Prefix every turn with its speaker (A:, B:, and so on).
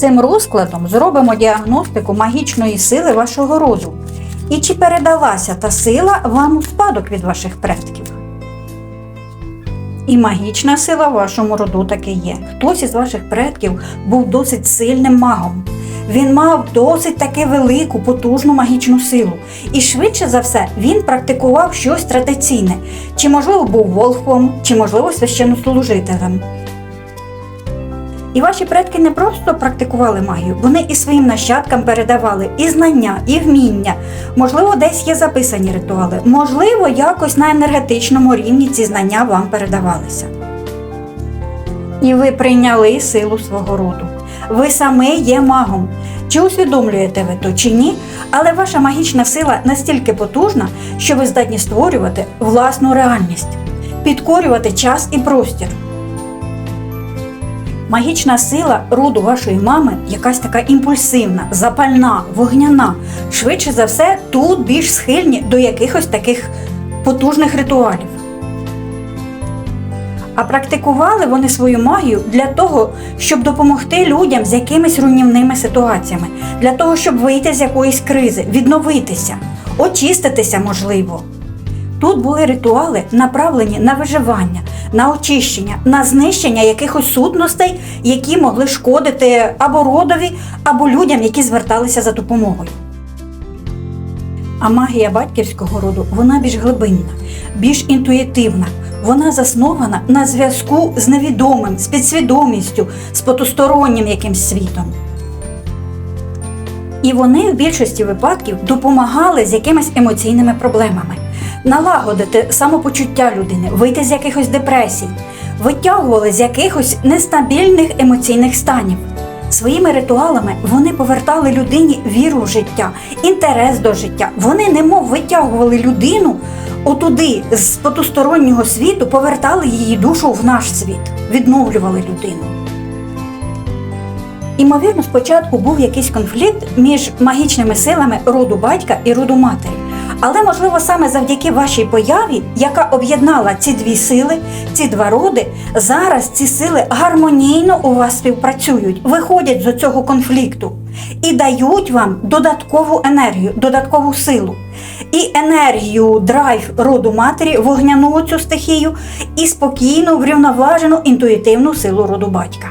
A: Цим розкладом зробимо діагностику магічної сили вашого роду. І чи передалася та сила вам у спадок від ваших предків? І магічна сила в вашому роду таки є. Хтось із ваших предків був досить сильним магом. Він мав досить таки велику, потужну магічну силу. І швидше за все він практикував щось традиційне. Чи можливо був волхвом, чи можливо священнослужителем. І ваші предки не просто практикували магію, вони і своїм нащадкам передавали і знання, і вміння. Можливо, десь є записані ритуали, можливо, якось на енергетичному рівні ці знання вам передавалися. І ви прийняли силу свого роду. Ви саме є магом. Чи усвідомлюєте ви то чи ні, але ваша магічна сила настільки потужна, що ви здатні створювати власну реальність, підкорювати час і простір. Магічна сила роду вашої мами якась така імпульсивна, запальна, вогняна. Швидше за все, тут більш схильні до якихось таких потужних ритуалів. А практикували вони свою магію для того, щоб допомогти людям з якимись руйнівними ситуаціями, для того, щоб вийти з якоїсь кризи, відновитися, очиститися можливо. Тут були ритуали, направлені на виживання, на очищення, на знищення якихось сутностей, які могли шкодити або родові, або людям, які зверталися за допомогою. А магія батьківського роду вона більш глибинна, більш інтуїтивна. Вона заснована на зв'язку з невідомим, з підсвідомістю, з потустороннім якимсь світом. І вони в більшості випадків допомагали з якимись емоційними проблемами, налагодити самопочуття людини, вийти з якихось депресій, витягували з якихось нестабільних емоційних станів. Своїми ритуалами вони повертали людині віру в життя, інтерес до життя. Вони немов витягували людину отуди, з потустороннього світу, повертали її душу в наш світ, відновлювали людину. Імовірно, спочатку був якийсь конфлікт між магічними силами роду батька і роду матері. Але, можливо, саме завдяки вашій появі, яка об'єднала ці дві сили, ці два роди, зараз ці сили гармонійно у вас співпрацюють, виходять з цього конфлікту і дають вам додаткову енергію, додаткову силу. І енергію, драйв роду матері, вогняну цю стихію, і спокійну, врівноважену інтуїтивну силу роду батька.